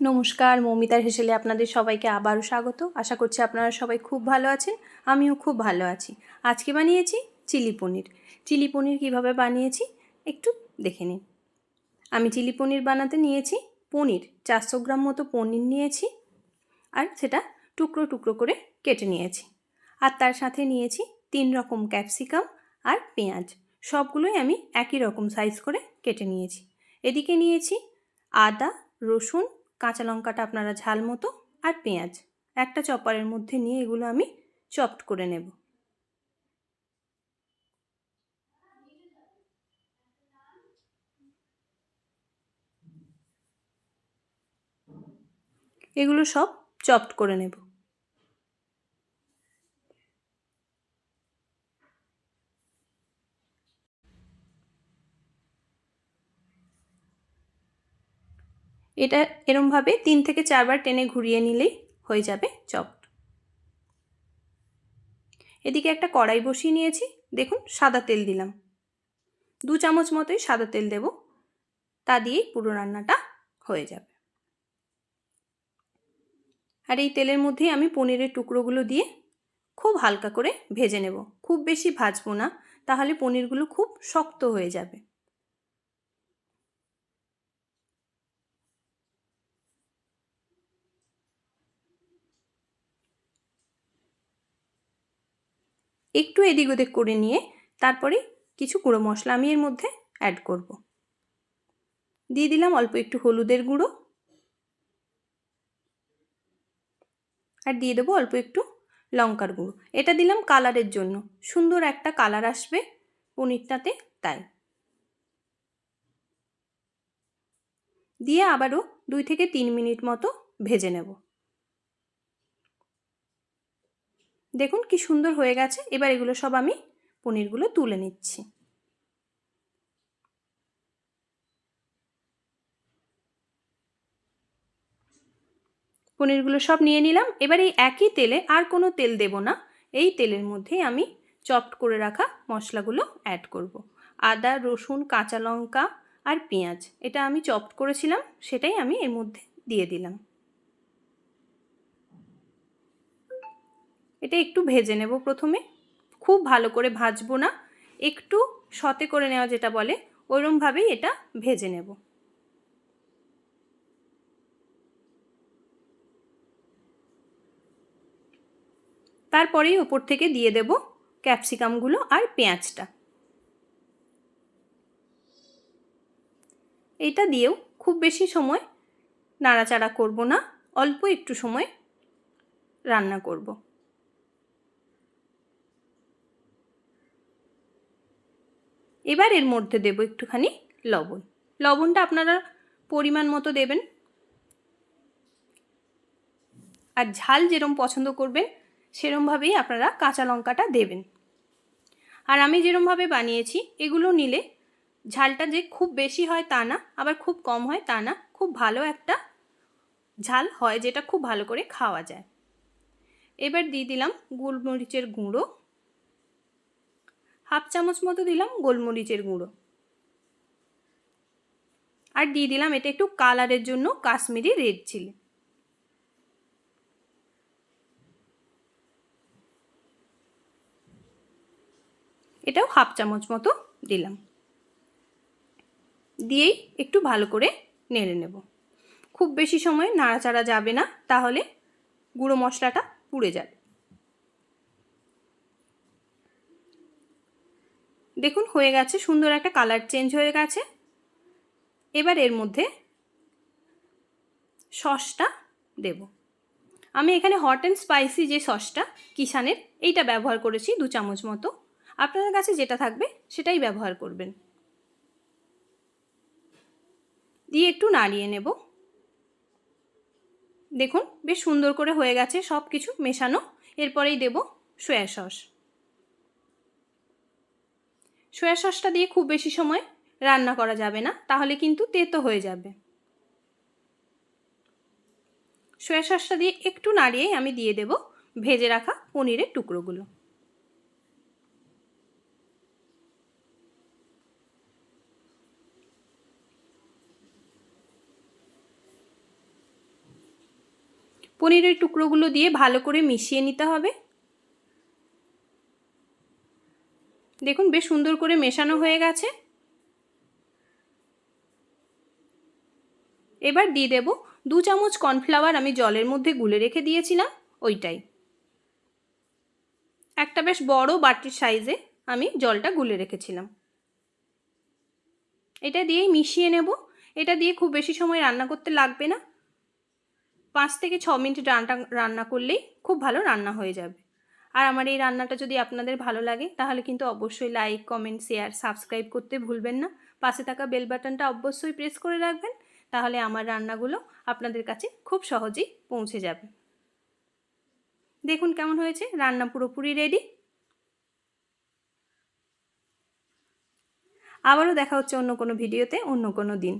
নমস্কার, মৌমিতার হেসেলে আপনাদের সবাইকে আবারও স্বাগত। আশা করছি আপনারা সবাই খুব ভালো আছেন, আমিও খুব ভালো আছি। আজকে বানিয়েছি চিলি পনির। চিলি পনির কীভাবে বানিয়েছি একটু দেখে নিন। আমি চিলি পনির বানাতে নিয়েছি পনির, চারশো গ্রাম মতো পনির নিয়েছি আর সেটা টুকরো টুকরো করে কেটে নিয়েছি। আর তার সাথে নিয়েছি তিন রকম ক্যাপসিকাম আর পেঁয়াজ। সবগুলোই আমি একই রকম সাইজ করে কেটে নিয়েছি। এদিকে নিয়েছি আদা, রসুন কাঁচা লঙ্কাটা আপনারা ঝাল মতো আর পেঁয়াজ একটা চপারের মধ্যে নিয়ে এগুলো আমি চপড করে নেব। এগুলো সব চপড করে নেব। এটা এরমভাবে তিন থেকে চারবার টেনে ঘুরিয়ে নিলেই হয়ে যাবে চপ। এদিকে একটা কড়াই বসিয়ে নিয়েছি, দেখুন সাদা তেল দিলাম। দু চামচ মতোই সাদা তেল দেব, তা দিয়েই পুরো রান্নাটা হয়ে যাবে। আর এই তেলের মধ্যেই আমি পনিরের টুকরোগুলো দিয়ে খুব হালকা করে ভেজে নেব। খুব বেশি ভাজবো না, তাহলে পনিরগুলো খুব শক্ত হয়ে যাবে। একটু এদিক ওদিক করে নিয়ে তারপরে কিছু গুঁড়ো মশলা আমি এর মধ্যে অ্যাড করব। দিয়ে দিলাম অল্প একটু হলুদের গুঁড়ো। আর দিয়ে দেবো অল্প একটু লঙ্কার গুঁড়ো। এটা দিলাম কালারের জন্য। সুন্দর একটা কালার আসবে পনিরটাতে, তাই। দিয়ে আবারও দুই থেকে তিন মিনিট মতো ভেজে নেব। দেখুন কি সুন্দর হয়ে গেছে। এবার এগুলো সব আমি পনিরগুলো তুলে নিচ্ছি। পনিরগুলো সব নিয়ে নিলাম। এবার এই একই তেলে আর কোনো তেল দেব না। এই তেলের মধ্যেই আমি চপড করে রাখা মশলাগুলো অ্যাড করব। আদা, রসুন, কাঁচা লঙ্কা আর পেঁয়াজ। এটা আমি চপড করেছিলাম, সেটাই আমি এর মধ্যে দিয়ে দিলাম। এটা একটু ভেজে নেব প্রথমে। খুব ভালো করে ভাজবো না। একটু সতে করে নেওয়া যেটা বলে, ওইরমভাবেই এটা ভেজে নেব। তারপরেই ওপর থেকে দিয়ে দেব ক্যাপসিকামগুলো আর পেঁয়াজটা। এটা দিয়েও খুব বেশি সময় নাড়াচাড়া করব না, অল্প একটু সময় রান্না করব। এবার এর মধ্যে দেব একটুখানি লবণ। লবণটা আপনারা পরিমাণ মতো দেবেন। আর ঝাল যেরম পছন্দ করবেন, সেরমভাবেই আপনারা কাঁচা লঙ্কাটা দেবেন। আর আমি যেরমভাবে বানিয়েছি, এগুলো নিলে ঝালটা যে খুব বেশি হয় তা না, আবার খুব কম হয় তা না, খুব ভালো একটা ঝাল হয় যেটা খুব ভালো করে খাওয়া যায়। এবার দিয়ে দিলাম গোলমরিচের গুঁড়ো। হাফ চামচ মতো দিলাম গোলমরিচের গুঁড়ো। আর দিয়ে দিলাম এটা একটু কালারের জন্য কাশ্মীরি রেড চিলি। এটাও হাফ চামচ মতো দিলাম। দিয়েই একটু ভালো করে নেড়ে নেব। খুব বেশি সময় নাড়াচাড়া যাবে না, তাহলে গুঁড়ো মশলাটা পুড়ে যাবে। দেখুন, হয়ে গেছে, সুন্দর একটা কালার চেঞ্জ হয়ে গেছে। এবার এর মধ্যে সসটা দেব। আমি এখানে হট অ্যান্ড স্পাইসি যে সসটা কিষানের, এইটা ব্যবহার করেছি দু চামচ মতো। আপনাদের কাছে যেটা থাকবে, সেটাই ব্যবহার করবেন। দিয়ে একটু নাড়িয়ে নেব। দেখুন, বেশ সুন্দর করে হয়ে গেছে সব কিছু মেশানো। এরপরেই দেব সয়া সস সয়া সসটা দিয়ে খুব বেশি সময় রান্না করা যাবে না, তাহলে কিন্তু তেতো হয়ে যাবে। সয়া সসটা দিয়ে একটু নাড়িয়েই আমি দিয়ে দেব ভেজে রাখা পনিরের টুকরোগুলো। পনিরের টুকরোগুলো দিয়ে ভালো করে মিশিয়ে নিতে হবে। দেখুন, বেশ সুন্দর করে মেশানো হয়ে গেছে। এবার দিয়ে দেব দু চামচ কর্নফ্লাওয়ার আমি জলের মধ্যে গুলে রেখে দিয়েছিলাম, ওইটাই। একটা বেশ বড় বাটির সাইজে আমি জলটা গুলে রেখেছিলাম। এটা দিয়েই মিশিয়ে নেব। এটা দিয়ে খুব বেশি সময় রান্না করতে লাগবে না। পাঁচ থেকে ছ মিনিট রান্না রান্না করলেই খুব ভালো রান্না হয়ে যাবে। আর আমার এই রান্নাটা যদি আপনাদের ভালো লাগে, তাহলে কিন্তু অবশ্যই লাইক কমেন্ট শেয়ার সাবস্ক্রাইব করতে ভুলবেন না। পাশে থাকা বেল বাটনটা অবশ্যই প্রেস করে রাখবেন, তাহলে আমার রান্নাগুলো আপনাদের কাছে খুব সহজেই পৌঁছে যাবে। দেখুন কেমন হয়েছে, রান্না পুরোপুরি রেডি আবারও দেখা হচ্ছে অন্য কোনো ভিডিওতে অন্য কোনো দিন।